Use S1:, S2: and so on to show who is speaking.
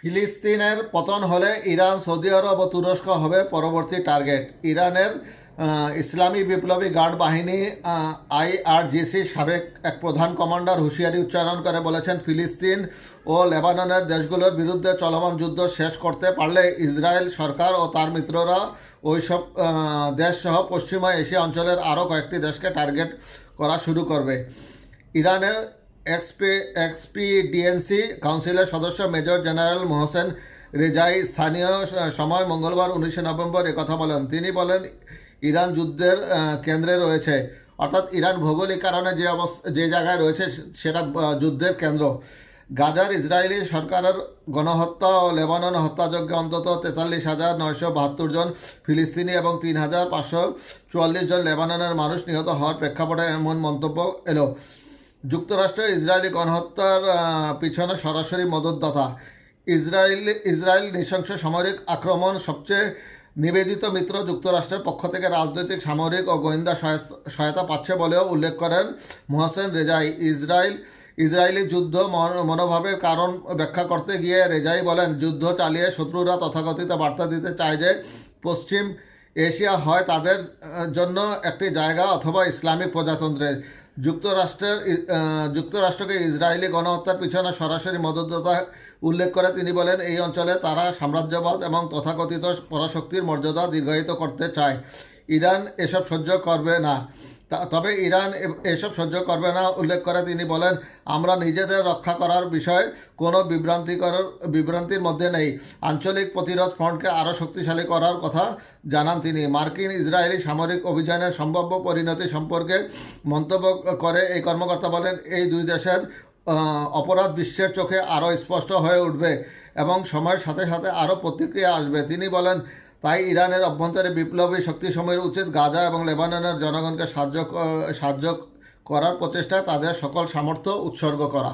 S1: ফিলিস্তিনের পতন হলে ইরান, সৌদি আরব ও তুরস্ক হবে পরবর্তী টার্গেট। ইরানের ইসলামী বিপ্লবী গার্ড বাহিনী আইআরজিসি সাবেক এক প্রধান কমান্ডার হুঁশিয়ারি উচ্চারণ করে বলেছেন, ফিলিস্তিন ও লেবাননের দেশগুলোর বিরুদ্ধে চলমান যুদ্ধ শেষ করতে পারলে ইসরায়েল সরকার ও তার মিত্ররা ওইসব দেশসহ পশ্চিমা এশিয়া অঞ্চলের আরও কয়েকটি দেশকে টার্গেট করা শুরু করবে। ইরানের এক্সপি, এক্সপিডিএনসি কাউন্সিলের সদস্য মেজর জেনারেল মোহসেন রেজাই স্থানীয় সময় মঙ্গলবার উনিশে নভেম্বর কথা বলেন। তিনি বলেন, ইরান যুদ্ধের কেন্দ্রে রয়েছে। অর্থাৎ ইরান ভৌগোলিক কারণে যে অবস্থা যে জায়গায় রয়েছে সেটা যুদ্ধের কেন্দ্র। গাজার ইসরায়েলি সরকারের গণহত্যা ও লেবানন হত্যাযজ্ঞে অন্তত তেতাল্লিশ হাজার নয়শো বাহাত্তর জন ফিলিস্তিনি এবং তিন হাজার পাঁচশো চুয়াল্লিশ জন লেবাননের মানুষ নিহত হওয়ার প্রেক্ষাপটে এমন মন্তব্য এলো। যুক্তরাষ্ট্র ইসরায়েলি গণহত্যার পিছনে সরাসরি মদতদাতা। ইসরায়েল ইসরায়েল নৃশংস সামরিক আক্রমণ সবচেয়ে নিবেদিত মিত্র যুক্তরাষ্ট্রের পক্ষ থেকে রাজনৈতিক, সামরিক ও গোয়েন্দা সহায়তা পাচ্ছে বলেও উল্লেখ করেন মোহসেন রেজাই। ইসরায়েল, ইসরায়েলি যুদ্ধ মন- মনোভাবের কারণ ব্যাখ্যা করতে গিয়ে রেজাই বলেন, যুদ্ধ চালিয়ে শত্রুরা তথাকথিত বার্তা দিতে চায় যে পশ্চিম এশিয়া হয় তাদের জন্য একটি জায়গা অথবা ইসলামিক প্রজাতন্ত্রের। যুক্তরাষ্ট্রের যুক্তরাষ্ট্রকে ইসরায়েলি গণহত্যার পিছনে সরাসরি মদতদাতা উল্লেখ করে তিনি বলেন, এই অঞ্চলে তারা সাম্রাজ্যবাদ এবং তথাকথিত পরাশক্তির মর্যাদা দীর্ঘায়িত করতে চায়। ইরান এসব সহ্য করবে না। তবে ইরান এসব সহ্য করবে না উল্লেখ করে তিনি বলেন, আমরা নিজেদের রক্ষা করার বিষয়ে কোনো বিভ্রান্তিকর, বিভ্রান্তির মধ্যে নেই। আঞ্চলিক প্রতিরোধ ফ্রন্টকে আরও শক্তিশালী করার কথা জানান তিনি। মার্কিন ইসরায়েলি সামরিক অভিযানের সম্ভাব্য পরিণতি সম্পর্কে মন্তব্য করে এই কর্মকর্তা বলেন, এই দুই দেশের অপরাধ বিশ্বের চোখে আরও স্পষ্ট হয়ে উঠবে এবং সময়ের সাথে সাথে আরও প্রতিক্রিয়া আসবে। তিনি বলেন তাই ইরানের অভ্যন্তরে বিপ্লবী শক্তি সময়ের উচিত গাজা এবং লেবাননের জনগণকে সাহায্য সাহায্য করার প্রচেষ্টায় তাদের সকল সামর্থ্য উৎসর্গ করা।